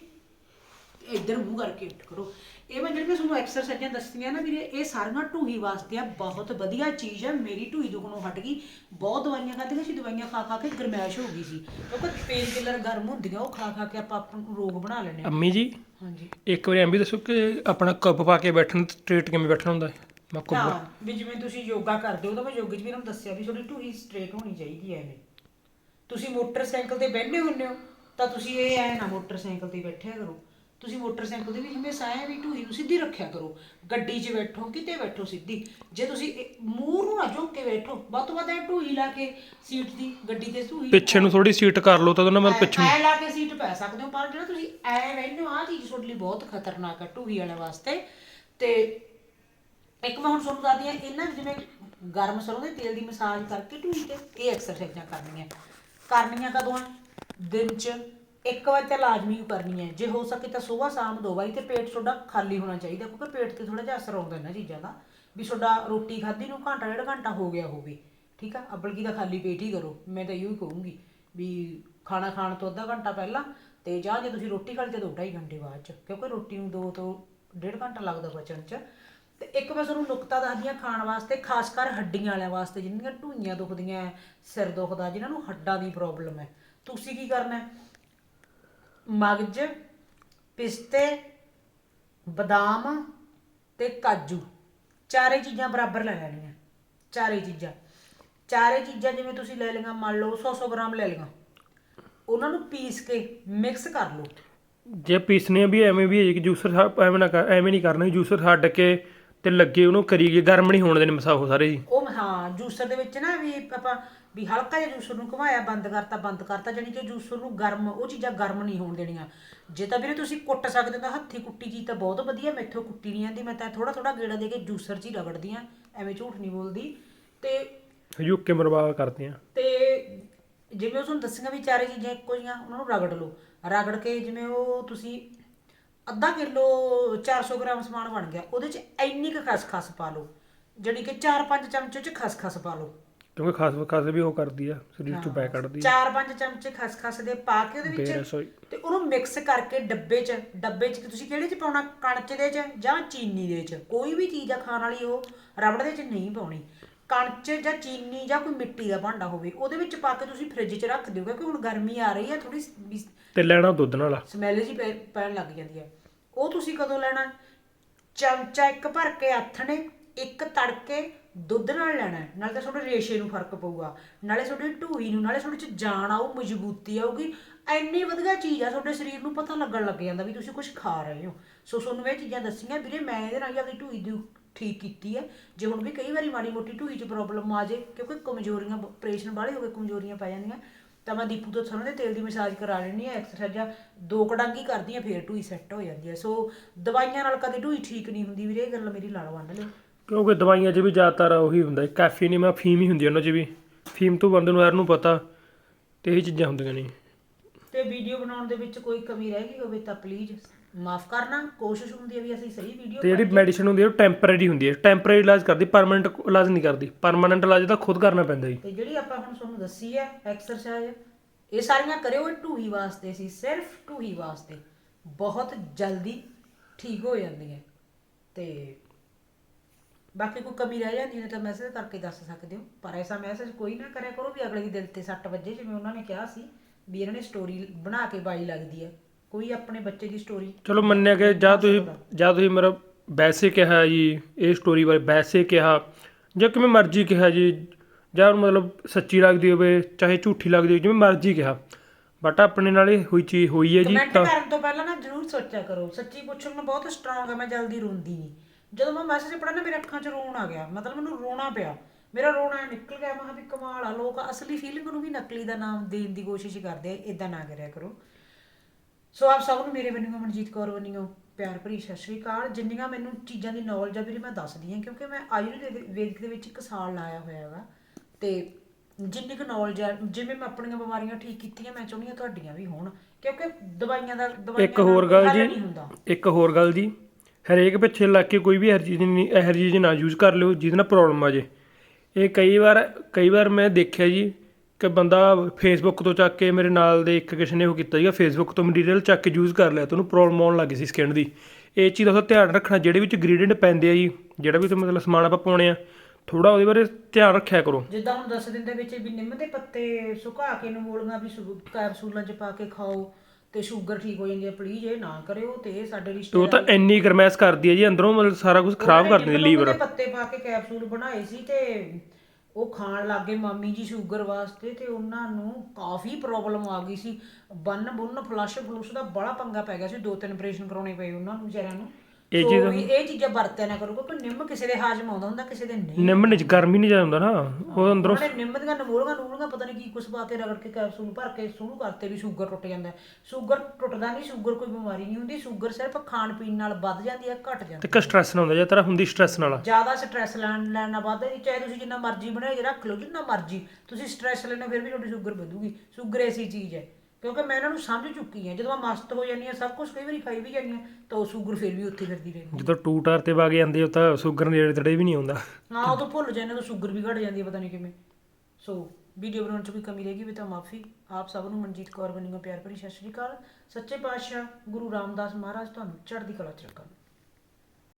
ਇੱਧਰ ਮੂੰਹ ਕਰਕੇ ਉੱਠ ਕਰੋ ਇਹ ਮੈਂ ਜਿਹੜੀਆਂ ਤੁਹਾਨੂੰ ਐਕਸਰਸਾਈਜ਼ਾਂ ਦੱਸੀਆਂ ਨਾ ਵੀਰੇ ਇਹ ਸਾਰੀਆਂ ਢੂਹੀ ਵਾਸਤੇ ਆ ਬਹੁਤ ਵਧੀਆ ਚੀਜ਼ ਹੈ ਮੇਰੀ ਢੂਹੀ ਦੁਖਣੋਂ ਹਟ ਗਈ। ਬਹੁਤ ਦਵਾਈਆਂ ਖਾਧੀਆਂ ਸੀ ਦਵਾਈਆਂ ਖਾ ਖਾ ਕੇ ਗਰਮੈਸ਼ ਹੋ ਗਈ ਸੀ। ਕਿਉਂਕਿ ਪੇਨ ਕਿਲਰ ਗਰਮ ਹੁੰਦੀਆਂ ਉਹ ਖਾ ਖਾ ਕੇ ਆਪਾਂ ਆਪਾਂ ਨੂੰ ਰੋਗ ਬਣਾ ਲੈਂਦੇ ਹਾਂ। ਅੰਮੀ ਜੀ ਹਾਂਜੀ। ਇੱਕ ਵਾਰੀ ਐਂ ਵੀ ਦੱਸੋ ਕਿ ਆਪਣਾ ਕੱਪ ਪਾ ਕੇ ਬੈਠਣ ਸਟ੍ਰੇਟ ਕਿਵੇਂ ਬੈਠਣਾ ਹੁੰਦਾ? ਹੈ ਮੈਂ ਕੁੱਬ ਹਾਂ ਵੀ ਜਿਵੇਂ ਤੁਸੀਂ ਯੋਗਾ ਕਰਦੇ ਹੋ ਤਾਂ ਮੈਂ ਯੋਗਾ 'ਚ ਵੀ ਤੁਹਾਨੂੰ ਦੱਸਿਆ ਵੀ ਤੁਹਾਡੀ ਢੂਹੀ ਸਟ੍ਰੇਟ ਹੋਣੀ ਚਾਹੀਦੀ ਹੈ ਐਵੇਂ ਤੁਸੀਂ ਮੋਟਰਸਾਈਕਲ ਤੇ ਬੈਠੇ ਹੁੰਦੇ ਹੋ ਤਾਂ ਤੁਸੀਂ ਇਹ ਐ ਨਾ ਮੋਟਰਸਾਈਕਲ ਤੇ ਬੈਠਿਆ ਕਰੋ। ਤੁਸੀਂ ਮੋਟਰਸਾਈਕਲ ਦੇ ਵੀ ਹਮੇਸ਼ਾ ਐ ਵੀ ਢੂਹੀ ਨੂੰ ਸਿੱਧੀ ਰੱਖਿਆ ਕਰੋ। ਗੱਡੀ 'ਚ ਬੈਠੋ ਕਿਤੇ ਬੈਠੋ ਸਿੱਧੀ। ਜੇ ਤੁਸੀਂ ਇਹ ਮੂੰਹ ਨੂੰ ਨਾ ਝੁੱਕ ਕੇ ਬੈਠੋ ਵੱਧ ਤੋਂ ਵੱਧ ਐ ਢੂਹੀ ਲਾ ਕੇ ਸੀਟ ਦੀ ਗੱਡੀ ਤੇ ਢੂਹੀ ਪਿੱਛੇ ਨੂੰ ਥੋੜੀ ਸੀਟ ਕਰ ਲਓ ਤਾਂ ਉਹਦੇ ਨਾਲ ਮੈਂ ਪਿੱਛੇ ਨੂੰ ਐ ਲਾ ਕੇ ਸੀਟ ਪੈ ਸਕਦੇ ਹੋ ਪਰ ਜਿਹੜਾ ਤੁਸੀਂ ਐ ਹੋ ਆ ਚੀਜ਼ ਤੁਹਾਡੇ ਲਈ ਬਹੁਤ ਖਤਰਨਾਕ ਹੈ ਢੂਹੀ ਵਾਲੇ ਵਾਸਤੇ। ਤੇ ਇੱਕ ਮੈਂ ਹੁਣ ਤੁਹਾਨੂੰ ਦੱਸਦੀ ਆ ਇਹਨਾਂ ਜਿਵੇਂ ਗਰਮ ਸਰੋਂ ਦੇ ਤੇਲ ਦੀ ਮਸਾਜ ਕਰਕੇ ਢੂਹੀ ਤੇ ਇਹ ਐਕਸਰਸਾਈਜ਼ਾਂ ਕਰਨੀਆਂ। ਕਰਨੀਆਂ ਕਦੋਂ ਆ? ਦਿਨ 'ਚ ਇੱਕ ਵਾਰ ਤਾਂ ਲਾਜ਼ਮੀ ਕਰਨੀ ਹੈ। ਜੇ ਹੋ ਸਕੇ ਤਾਂ ਸਵੇਰ ਸ਼ਾਮ ਦੋ ਵਾਰੀ ਤੇ ਪੇਟ ਤੁਹਾਡਾ ਖਾਲੀ ਹੋਣਾ ਚਾਹੀਦਾ, ਕਿਉਂਕਿ ਪੇਟ ਤੇ ਥੋੜਾ ਜਿਹਾ ਅਸਰ ਆਉਂਦਾ ਇਹਨਾਂ ਚੀਜ਼ਾਂ ਦਾ, ਵੀ ਤੁਹਾਡਾ ਰੋਟੀ ਖਾਧੀ ਨੂੰ ਘੰਟਾ ਡੇਢ ਘੰਟਾ ਹੋ ਗਿਆ ਹੋਵੇ। ਠੀਕ ਆ? ਅਬਲਕੀ ਦਾ ਖਾਲੀ ਪੇਟ ਹੀ ਕਰੋ। ਮੈਂ ਤਾਂ ਇਹੋ ਹੀ ਕਹੂੰਗੀ ਵੀ ਖਾਣਾ ਖਾਣ ਤੋਂ ਅੱਧਾ ਘੰਟਾ ਪਹਿਲਾਂ ਤੇ ਜਾਂ ਜੇ ਤੁਸੀਂ ਰੋਟੀ ਖਾ ਲਈ ਤੇ ਦੋ ਢਾਈ ਘੰਟੇ ਬਾਅਦ ਚ। ਕਿਉਂਕਿ ਰੋਟੀ ਨੂੰ ਦੋ ਤੋਂ ਡੇਢ ਘੰਟਾ ਲੱਗਦਾ ਪਚਣ ਚ। ਤੇ ਇੱਕ ਮੈਂ ਤੁਹਾਨੂੰ ਨੁਕਤਾ ਦੱਸਦੀ ਹਾਂ ਖਾਣ ਵਾਸਤੇ ਖਾਸ ਕਰ ਹੱਡੀਆਂ ਵਾਲਿਆਂ ਵਾਸਤੇ ਜਿਨ੍ਹਾਂ ਢੂਈਆਂ ਦੁਖਦੀਆਂ ਹੈ, ਸਿਰ ਦੁਖਦਾ ਜਿਨ੍ਹਾਂ ਨੂੰ ਹੱਡਾਂ ਦੀ ਪ੍ਰੋਬਲਮ ਹੈ ਤੁਸੀਂ ਕੀ ਕਰਨਾ ਹੈ ਮਗਜ ਪਿਸਤੇ ਬਦਾਮ ਤੇ ਕਾਜੂ। ਚਾਰੇ ਚੀਜ਼ਾਂ ਬਰਾਬਰ ਲੈ ਲੈਣੀਆਂ ਚਾਰੇ ਚੀਜ਼ਾਂ। ਚਾਰੇ ਚੀਜ਼ਾਂ ਜਿਵੇਂ ਤੁਸੀਂ ਲੈ ਲਈਆਂ ਮੰਨ ਲਓ 100-100 ਗ੍ਰਾਮ ਲੈ ਲਈਆਂ। ਉਹਨਾਂ ਨੂੰ ਪੀਸ ਕੇ ਮਿਕਸ ਕਰ ਲਓ। ਜੇ ਪੀਸਨੇ ਵੀ ਐਵੇਂ ਵੀ ਹੈ ਜੂਸਰ ਐਵੇਂ ਨਾ ਕਰ ਐਵੇਂ ਨਹੀਂ ਕਰਨਾ ਜੂਸਰ ਛੱਡ ਕੇ ਤੇ ਲੱਗੇ ਉਹਨੂੰ ਕਰੀਏ ਗਰਮ ਨਹੀਂ ਹੋਣ ਦੇਣੇ ਮਸਾ ਉਹ ਸਾਰੇ ਜੀ। ਉਹ ਹਾਂ ਜੂਸਰ ਦੇ ਵਿੱਚ ਨਾ ਵੀ ਆਪਾਂ ਵੀ ਹਲਕਾ ਜਿਹਾ ਜੂਸਰ ਨੂੰ ਘੁਮਾਇਆ ਬੰਦ ਕਰਤਾ ਬੰਦ ਕਰਤਾ ਜਾਨੀ ਕਿ ਜੂਸਰ ਨੂੰ ਗਰਮ ਉਹ ਚੀਜ਼ਾਂ ਗਰਮ ਨਹੀਂ ਹੋਣ ਦੇਣੀਆਂ। ਜੇ ਤਾਂ ਵੀਰੇ ਤੁਸੀਂ ਕੁੱਟ ਸਕਦੇ ਹੋ ਤਾਂ ਹੱਥੀ ਕੁੱਟੀ ਚੀਜ਼ ਤਾਂ ਬਹੁਤ ਵਧੀਆ ਮੈਥੋਂ ਕੁੱਟੀ ਨਹੀਂ ਜਾਂਦੀ ਮੈਂ ਤਾਂ ਥੋੜਾ ਥੋੜਾ ਗੇੜਾ ਦੇ ਕੇ ਜੂਸਰ 'ਚ ਹੀ ਰਗੜਦੀ ਆ ਐਵੇਂ ਝੂਠ ਨਹੀਂ ਬੋਲਦੀ। ਤੇ ਯੂਕੇ ਮਰਵਾ ਕਰਦੇ ਆ ਤੇ ਜਿਵੇਂ ਉਹ ਤੁਹਾਨੂੰ ਦੱਸੀਆਂ ਵੀ ਚਾਰੇ ਚੀਜ਼ਾਂ ਇੱਕੋ ਜੀਆਂ ਉਹਨਾਂ ਨੂੰ ਰਗੜ ਲਓ। ਰਗੜ ਕੇ ਜਿਵੇਂ ਉਹ ਤੁਸੀਂ ਅੱਧਾ ਕਿਲੋ 400 ਗ੍ਰਾਮ ਸਮਾਨ ਬਣ ਗਿਆ। ਉਹਦੇ 'ਚ ਇੰਨੀ ਕੁ ਖਸਖਸ ਪਾ ਲਓ ਜਿਹੜੀ ਕਿ 4-5 ਚਮਚੇ 'ਚ ਖਸਖਸ ਪਾ ਲਓ। ਕਿਉਂਕਿ ਖਾਸ ਖਾਸ ਵੀ ਉਹ ਕਰਦੀ ਆ ਸਰੀਰ ਚੋਂ ਪੈ ਕੱਢਦੀ ਆ। 4-5 ਚਮਚੇ ਖਸਖਸ ਦੇ ਪਾ ਕੇ ਉਹਦੇ ਵਿੱਚ ਤੇ ਉਹਨੂੰ ਮਿਕਸ ਕਰਕੇ ਡੱਬੇ 'ਚ ਡੱਬੇ 'ਚ ਤੁਸੀਂ ਕਿਹੜੇ 'ਚ ਪਾਉਣਾ? ਕਣਚ ਦੇ 'ਚ ਜਾਂ ਚੀਨੀ ਦੇ 'ਚ? ਕੋਈ ਵੀ ਚੀਜ਼ ਆ ਖਾਣ ਵਾਲੀ ਉਹ ਰਬੜ ਦੇ 'ਚ ਨਹੀਂ ਪਾਉਣੀ। ਕਣਚ ਜਾਂ ਚੀਨੀ ਜਾਂ ਕੋਈ ਮਿੱਟੀ ਦਾ ਭਾਂਡਾ ਹੋਵੇ ਉਹਦੇ ਵਿੱਚ ਪਾ ਕੇ ਤੁਸੀਂ ਫ੍ਰਿਜ 'ਚ ਰੱਖ ਦਿਓ ਕਿਉਂਕਿ ਹੁਣ ਗਰਮੀ ਆ ਰਹੀ ਹੈ ਥੋੜੀ ਤੇ ਲੈਣਾ ਦੁੱਧ ਨਾਲ ਸਮੈਲ ਜੀ ਪੈਣ ਲੱਗ ਜਾਂਦੀ ਹੈ। ਉਹ ਤੁਸੀਂ ਕਦੋਂ ਲੈਣਾ? ਚਮਚਾ ਇੱਕ ਭਰ ਕੇ ਆਥਣੇ ਇੱਕ ਤੜਕੇ ਦੁੱਧ ਨਾਲ ਲੈਣਾ। ਨਾਲੇ ਤਾਂ ਤੁਹਾਡੇ ਰੇਸ਼ੇ ਨੂੰ ਫ਼ਰਕ ਪਊਗਾ। ਨਾਲੇ ਤੁਹਾਡੀ ਢੂਈ ਨੂੰ ਨਾਲੇ ਤੁਹਾਡੇ ਚ ਜਾਨ ਆਊ ਮਜ਼ਬੂਤੀ ਆਊਗੀ। ਐਨੀ ਵਧੀਆ ਚੀਜ਼ ਆ ਤੁਹਾਡੇ ਸਰੀਰ ਨੂੰ ਪਤਾ ਲੱਗਣ ਲੱਗ ਜਾਂਦਾ ਵੀ ਤੁਸੀਂ ਕੁਝ ਖਾ ਰਹੇ ਹੋ। ਸੋ ਤੁਹਾਨੂੰ ਇਹ ਚੀਜ਼ਾਂ ਦੱਸੀਆਂ ਵੀਰੇ ਮੈਂ ਇਹਦੇ ਨਾਲ ਹੀ ਆਪਣੀ ਢੂਈ ਦੀ ਠੀਕ ਕੀਤੀ ਹੈ। ਜੇ ਹੁਣ ਵੀ ਕਈ ਵਾਰੀ ਮਾੜੀ ਮੋਟੀ ਢੂਈ 'ਚ ਪ੍ਰੋਬਲਮ ਆ ਜੇ ਕਿਉਂਕਿ ਕਮਜ਼ੋਰੀਆਂ ਆਪਰੇਸ਼ਨ ਵਾਲੇ ਹੋ ਗਏ ਕਮਜ਼ੋਰੀਆਂ ਪੈ ਜਾਂਦੀਆਂ ਤਾਂ ਮੈਂ ਦੀਪੂ ਤੋਂ ਸਰੋਂ ਦੇ ਤੇਲ ਦੀ ਮਸਾਜ ਕਰਾ ਲੈਣੀ ਹੈ ਐਕਸਰਸਾਈਜ਼ਾਂ ਦੋ ਕਡਾਂਗੀ ਕਰਦੀ ਆ ਫੇਰ ਢੂਈ ਸੈੱਟ ਹੋ ਜਾਂਦੀ ਹੈ। ਸੋ ਦਵਾਈਆਂ ਨਾਲ ਕਦੇ ਢੂਈ ਠੀਕ ਨਹੀਂ ਹੁੰਦੀ ਵੀਰੇ ਇਹ ਗੱਲ ਮੇਰੀ ਲੜ ਵੰਡ ਲਿਓ ਕਿਉਂਕਿ ਦਵਾਈਆਂ 'ਚ ਵੀ ਜ਼ਿਆਦਾਤਰ ਉਹੀ ਹੁੰਦਾ ਕੈਫੀਨ ਹੀ ਮੈਂ ਫੀਮ ਹੀ ਹੁੰਦੀ ਆ ਉਹਨਾਂ 'ਚ ਵੀ। ਫੀਮ ਤੋਂ ਬੰਦੇ ਨੂੰ ਯਾਰ ਨੂੰ ਪਤਾ ਤੇ ਇਹ ਚੀਜ਼ਾਂ ਹੁੰਦੀਆਂ ਨੇ। ਤੇ ਵੀਡੀਓ ਬਣਾਉਣ ਦੇ ਵਿੱਚ ਕੋਈ ਕਮੀ ਰਹਿ ਗਈ ਹੋਵੇ ਤਾਂ ਪਲੀਜ਼ ਮਾਫ ਕਰਨਾ ਕੋਸ਼ਿਸ਼ ਹੁੰਦੀ ਹੈ ਵੀ ਅਸੀਂ ਸਹੀ ਵੀਡੀਓ ਤੇ ਜਿਹੜੀ ਮੈਡੀਸਿਨ ਹੁੰਦੀ ਹੈ ਉਹ ਟੈਂਪਰੇਰੀ ਹੁੰਦੀ ਹੈ। ਟੈਂਪਰੇਰੀ ਇਲਾਜ ਕਰਦੀ ਪਰਮਨੈਂਟ ਇਲਾਜ ਨਹੀਂ ਕਰਦੀ। ਪਰਮਨੈਂਟ ਇਲਾਜ ਤਾਂ ਖੁਦ ਕਰਨਾ ਪੈਂਦਾ ਜੀ। ਤੇ ਜਿਹੜੀ ਆਪਾਂ ਹੁਣ ਤੁਹਾਨੂੰ ਦੱਸੀ ਹੈ ਐਕਸਰਸਾਈਜ਼ ਇਹ ਸਾਰੀਆਂ ਕਰਿਓ ਇਹ ਢੂਹੀ ਵਾਸਤੇ ਸੀ ਸਿਰਫ ਢੂਹੀ ਵਾਸਤੇ। ਬਹੁਤ ਜਲਦੀ ਠੀਕ ਹੋ ਜਾਂਦੀ ਹੈ। ਤੇ ਬਾਕੀ ਕੋਈ ਕਮੀ ਰਹਿ ਜਾਂਦੀ ਹੈ ਤਾਂ ਮੈਸੇਜ ਕਰਕੇ ਦੱਸ ਸਕਦੇ ਹੋ। ਪਰ ਐਸਾ ਮੈਸੇਜ ਕੋਈ ਨਾ ਕਰਿਆ ਕਰੋ ਵੀ ਅਗਲੇ ਦੀ ਦਿਲ ਤੇ ਸੱਟ ਵੱਜੇ ਜਿਵੇਂ ਉਹਨਾਂ ਨੇ ਕਿਹਾ ਸੀ ਵੀ ਇਹਨਾਂ ਨੇ ਸਟੋਰੀ ਬਣਾ ਕੇ ਬਾਈ ਲੱਗਦੀ ਹੈ। ਕੋਈ ਆਪਣੇ ਬੱਚੇ ਦੀ ਸਟੋਰੀ ਚਲੋ ਮੰਨਿਆ ਕਿ ਜਾਂ ਤੁਸੀਂ ਜਾਂ ਤੁਸੀਂ ਮੇਰਾ ਵੈਸੇ ਕਿਹਾ ਜੀ ਇਹ ਸਟੋਰੀ ਬਾਰੇ ਵੈਸੇ ਕਿਹਾ ਜਾਂ ਕਿਵੇਂ ਮਰਜ਼ੀ ਕਿਹਾ ਜੀ ਜਾਂ ਮਤਲਬ ਸੱਚੀ ਲੱਗਦੀ ਹੋਵੇ ਚਾਹੇ ਝੂਠੀ ਲੱਗਦੀ ਹੋਵੇ ਜਿਵੇਂ ਮਰਜ਼ੀ ਕਿਹਾ। ਬਟ ਆਪਣੇ ਨਾਲ ਇਹ ਹੋਈ ਚੀਜ਼ ਹੋਈ ਹੈ ਜੀ ਕਮੈਂਟ ਤਾਂ ਕਰਨ ਤੋਂ ਪਹਿਲਾਂ ਨਾ ਜਰੂਰ ਸੋਚਿਆ ਕਰੋ। ਸੱਚੀ ਪੁੱਛੋ ਮੈਂ ਬਹੁਤ ਸਟਰੋਂਗ ਹਾਂ ਮੈਂ ਜਲਦੀ ਰੋਂਦੀ ਨਹੀਂ ਜਦੋਂ ਮੈਂ ਮੈਸੇਜ ਪੜ੍ਹਿਆ ਨਾ ਮੇਰੇ ਅੱਖਾਂ 'ਚ ਰੋਣ ਆ ਗਿਆ। ਮਤਲਬ ਮੈਨੂੰ ਰੋਣਾ ਪਿਆ। ਮੇਰਾ ਰੋਣਾ ਨਿਕਲ ਗਿਆ। ਮੈਂ ਕਿਹਾ ਵੀ ਕਮਾਲ ਆ ਲੋਕ ਅਸਲੀ ਫੀਲਿੰਗ ਨੂੰ ਵੀ ਨਕਲੀ ਦਾ ਨਾਮ ਦੇਣ ਦੀ ਕੋਸ਼ਿਸ਼ ਕਰਦੇ ਆ ਇਦਾਂ ਨਾ ਕਰਿਆ ਕਰੋ। ਸੋ ਆਪ ਸਭ ਨੂੰ ਮੇਰੇ ਵੱਲੋਂ ਮਨਜੀਤ ਕੌਰ ਵੱਲੋਂ ਪਿਆਰ ਭਰੀ ਸਤਿ ਸ਼੍ਰੀ ਅਕਾਲ। ਜਿੰਨੀਆਂ ਮੈਨੂੰ ਚੀਜ਼ਾਂ ਦੀ ਨੌਲੇਜ ਆ ਵੀਰੇ ਮੈਂ ਦੱਸਦੀ ਹਾਂ ਕਿਉਂਕਿ ਮੈਂ ਆਯੁਰਵੇਦ ਵੇਦਿਕ ਦੇ ਵਿੱਚ ਇੱਕ ਸਾਲ ਲਾਇਆ ਹੋਇਆ ਹੈਗਾ ਤੇ ਜਿੰਨੀ ਕੁ ਨੌਲੇਜ ਆ ਜਿਵੇਂ ਮੈਂ ਆਪਣੀਆਂ ਬਿਮਾਰੀਆਂ ਠੀਕ ਕੀਤੀਆਂ ਮੈਂ ਚਾਹੁੰਦੀ ਹਾਂ ਤੁਹਾਡੀਆਂ ਵੀ ਹੋਣ ਕਿਉਂਕਿ ਦਵਾਈਆਂ ਦਾ ਦਵਾਈਆਂ ਇੱਕ ਹੋਰ ਗੱਲ ਜੀ ਇੱਕ ਹੋਰ ਗੱਲ ਜੀ ਹਰੇਕ ਪਿੱਛੇ ਲੱਗ ਕੇ ਕੋਈ ਵੀ ਹਰ ਚੀਜ਼ ਨਹੀਂ ਇਹ ਚੀਜ਼ ਨਾ ਯੂਜ਼ ਕਰ ਲਿਓ ਜਿਹਦੇ ਨਾਲ ਪ੍ਰੋਬਲਮ ਆ ਜੇ। ਇਹ ਕਈ ਵਾਰ ਕਈ ਵਾਰ ਮੈਂ ਦੇਖਿਆ ਜੀ ਕਿ ਬੰਦਾ ਫੇਸਬੁੱਕ ਤੋਂ ਚੱਕ ਕੇ ਮੇਰੇ ਨਾਲ ਦੇ ਇੱਕ ਕਿਸੇ ਨੇ ਉਹ ਕੀਤਾ ਸੀਗਾ ਫੇਸਬੁੱਕ ਤੋਂ ਮਟੀਰੀਅਲ ਚੱਕ ਕੇ ਯੂਜ਼ ਕਰ ਲਿਆ ਤੇ ਉਹਨੂੰ ਪ੍ਰੋਬਲਮ ਆਉਣ ਲੱਗ ਸੀ ਸਕਿਨ ਦੀ। ਇਹ ਚੀਜ਼ ਦਾ ਧਿਆਨ ਰੱਖਣਾ ਜਿਹੜੇ ਵਿੱਚ ਗ੍ਰੇਡੀਐਂਟ ਪੈਂਦੇ ਆ ਜੀ ਜਿਹੜਾ ਵੀ ਮਤਲਬ ਸਮਾਨ ਆਪਾਂ ਪਾਉਣੇ ਆ ਥੋੜਾ ਉਹਦੇ ਬਾਰੇ ਧਿਆਨ ਰੱਖਿਆ ਕਰੋ। ਜਿੱਦਾਂ ਹੁਣ ਦੱਸ ਦਿਨ ਦੇ ਵਿੱਚ ਵੀ ਨਿੰਮ ਦੇ ਪੱਤੇ ਸੁਕਾ ਕੇ ਨੂੰ ਮੋਲੀਆਂ ਵੀ ਕੈਪਸੂਲਾਂ 'ਚ ਪਾ ਕੇ ਖਾਓ ਤੇ ਸ਼ੂਗਰ ਠੀਕ ਹੋ ਜਾਂਦੀ ਹੈ ਪਲੀਜ਼ ਇਹ ਨਾ ਕਰਿਓ ਤੇ ਇਹ ਸਾਡੇ ਤੇ ਉਹ ਤਾਂ ਇੰਨੀ ਗਰਮੈਸ਼ ਕਰਦੀ ਹੈ ਜੀ ਅੰਦਰੋਂ ਮਤਲਬ ਸਾਰਾ ਕੁਝ ਖਰਾਬ ਕਰ ਦਿੰਦੀ ਲੀਵਰ। ਪੱਤੇ ਪਾ ਕੇ ਕੈਪਸੂਲ ਬਣਾਏ ਸੀ ਤੇ ਉਹ ਖਾਣ ਲੱਗ ਗਏ ਮਾਮੀ ਜੀ ਸ਼ੂਗਰ ਵਾਸਤੇ ਤੇ ਉਹਨਾਂ ਨੂੰ ਕਾਫੀ ਪ੍ਰੋਬਲਮ ਆ ਗਈ ਸੀ। ਬੰਨ ਬੁੰਨ ਫਲਸ਼ ਫਲੂਸ਼ ਦਾ ਬੜਾ ਪੰਗਾ ਪੈ ਗਿਆ ਸੀ। ਦੋ ਤਿੰਨ ਆਪਰੇਸ਼ਨ ਕਰਾਉਣੇ ਪਏ ਉਹਨਾਂ ਨੂੰ ਵਿਚਾਰਿਆਂ ਨੂੰ। ਇਹ ਚੀਜ਼ਾਂ- ਵੀ ਇਹ ਚੀਜ਼ਾਂ ਵਰਤਿਆ ਨਾ ਕਰੋ ਕਿਉਂਕਿ ਨਿੰਮ ਕਿਸੇ ਦੇ ਹਾਜ਼ਮ ਆਉਂਦਾ ਹੁੰਦਾ ਕਿਸੇ ਦੇ ਨਹੀਂ ਨਿੰਮ ਨੇ ਗਰਮੀ ਨਹੀਂ ਜਾਂਦਾ ਨਾ ਉਹ ਅੰਦਰੋਂ ਉਹਨੇ ਨਿੰਮ ਦੀਆਂ ਨਮੋਲੀਆਂ ਨੂਲੀਆਂ ਪਤਾ ਨਹੀਂ ਕੀ ਕੁਛ ਪਾਤੇ ਰਗੜ ਕੇ ਕੈਪਸੂਲ ਭਰ ਕੇ ਸ਼ੁਰੂ ਕਰਤੇ ਵੀ ਸ਼ੂਗਰ ਟੁੱਟ ਜਾਂਦਾ। ਸ਼ੂਗਰ ਟੁੱਟਦਾ ਨਹੀਂ ਸ਼ੂਗਰ ਕੋਈ ਬਿਮਾਰੀ ਨਹੀਂ ਹੁੰਦੀ ਸ਼ੂਗਰ ਸਿਰਫ ਖਾਣ ਪੀਣ ਨਾਲ ਵੱਧ ਜਾਂਦੀ ਹੈ ਘਟ ਜਾਂਦੀ ਤੇ ਕ ਸਟ੍ਰੈਸ ਨਾ ਹੁੰਦਾ ਜੇ ਤੇਰਾ ਹੁੰਦੀ ਸਟ੍ਰੈਸ ਨਾਲ। ਜ਼ਿਆਦਾ ਸਟ੍ਰੈਸ ਲੈਣ ਲੈਣਾ ਵੱਧਦਾ ਨਹੀਂ ਚਾਹੇ ਤੁਸੀਂ ਜਿੰਨਾ ਮਰਜ਼ੀ ਬਣਾਏ ਰੱਖ ਲਓ ਜਿੰਨਾ ਮਰਜ਼ੀ ਤੁਸੀਂ ਸਟ੍ਰੈਸ ਲੈਣਾ ਫਿਰ ਵੀ ਤੁਹਾਡੀ ਸ਼ੂਗਰ ਵਧੂਗੀ ਸ਼ੂਗਰ ਐਸੀ ਚੀਜ਼ ਹੈ ਕਿਉਂਕਿ ਮੈਂ ਇਹਨਾਂ ਨੂੰ ਸਮਝ ਚੁੱਕੀ ਹਾਂ। ਜਦੋਂ ਮੈਂ ਮਸਤ ਹੋ ਜਾਂਦੀ ਹਾਂ ਸਭ ਕੁਝ ਕਈ ਵਾਰੀ ਖਾਈ ਵੀ ਜਾਂਦੀ ਹਾਂ ਤਾਂ ਉਹ ਸ਼ੂਗਰ ਫਿਰ ਵੀ ਉੱਥੇ ਫਿਰਦੀ ਰਹਿੰਦੀ ਜਦੋਂ ਟੂਟਾਰ ਤੇ ਵਗ ਜਾਂਦੇ ਉਹ ਤਾਂ ਸ਼ੂਗਰ ਨੇੜੇ ਤੇੜੇ ਵੀ ਨਹੀਂ ਆਉਂਦਾ। ਹਾਂ ਉਹ ਤਾਂ ਭੁੱਲ ਜਾਂਦੇ ਤਾਂ ਸ਼ੂਗਰ ਵੀ ਘਟ ਜਾਂਦੀ ਹੈ ਪਤਾ ਨਹੀਂ ਕਿਵੇਂ। ਸੋ ਵੀਡੀਓ ਬਣਾਉਣ 'ਚ ਕੋਈ ਕਮੀ ਰਹੇਗੀ ਵੀ ਤਾਂ ਮਾਫੀ। ਆਪ ਸਭ ਨੂੰ ਮਨਜੀਤ ਕੌਰ ਬਣੀ ਪਿਆਰ ਭਰੀ ਸਤਿ ਸ਼੍ਰੀ ਅਕਾਲ। ਸੱਚੇ ਪਾਤਸ਼ਾਹ ਗੁਰੂ ਰਾਮਦਾਸ ਮਹਾਰਾਜ ਤੁਹਾਨੂੰ ਚੜ੍ਹਦੀ ਕਲਾ 'ਚ ਰੱਖਣ